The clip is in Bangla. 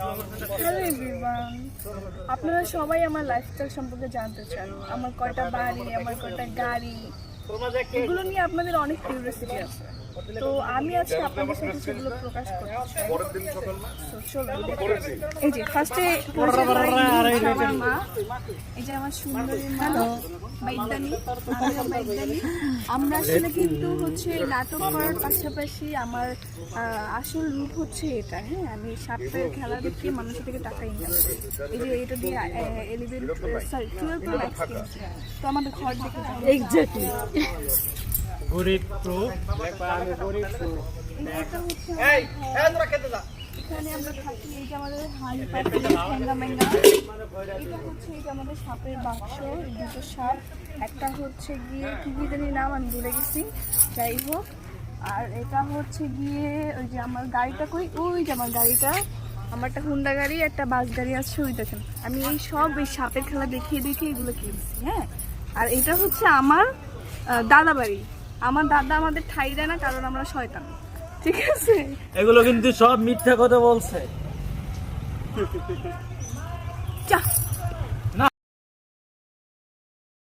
হ্যালো আপনারা সবাই আমার লাইফস্টাইল সম্পর্কে জানতে চান। আমার কয়টা বাড়ি, আমার কয়টা গাড়ি। এগুলো নিয়ে আপনাদের অনেক কিউরিয়াসিটি আছে। তো আমি আজকে আপনাদের সাথে সেগুলো প্রকাশ চলুন এই যে ফার্স্টে আমার মা এই যে আমার সুন্দরী মা বাইদানি বাইদানি আমরা আসলে কিন্তু হচ্ছে নাটক করার পাশাপাশি আমার আসল রূপ হচ্ছে এটা হ্যাঁ আমি সাপের খেলা দেখে মানুষের থেকে টাকা ইনকাম এই যে এটা দিয়ে এলিভেন সরি টুয়েলভ তো আমাদের ঘর দেখে এক্স্যাক্টলি গরিব প্রো এটা হচ্ছে আমার ঘর। এখানে আমরা থাকি এই যে আমাদের হাঁড়ি পাতি ঠেঙ্গা মেঙ্গা। এটা হচ্ছে এই যে আমাদের সাপের বাক্স দুটো সাপ। একটা হচ্ছে গিয়ে কি কি জানি নাম আমি ভুলে গেছি। যাই হোক আর এটা হচ্ছে গিয়ে ওই যে আমার গাড়িটা কই? ওই যে আমার গাড়িটা। আমার একটা হুন্ডা গাড়ি একটা বাস গাড়ি আছে ওই দেখেন। আমি এই সব এই সাপের খেলা দেখিয়ে দেখিয়ে এগুলো কিনছি হ্যাঁ? আর এটা হচ্ছে আমার দাদা বাড়ি আমার দাদা আমাদের ঠাই দেয় না কারণ আমরা শয়তান। ঠিক আছে? এগুলো কিন্তু সব মিথ্যা কথা বলছে। যা।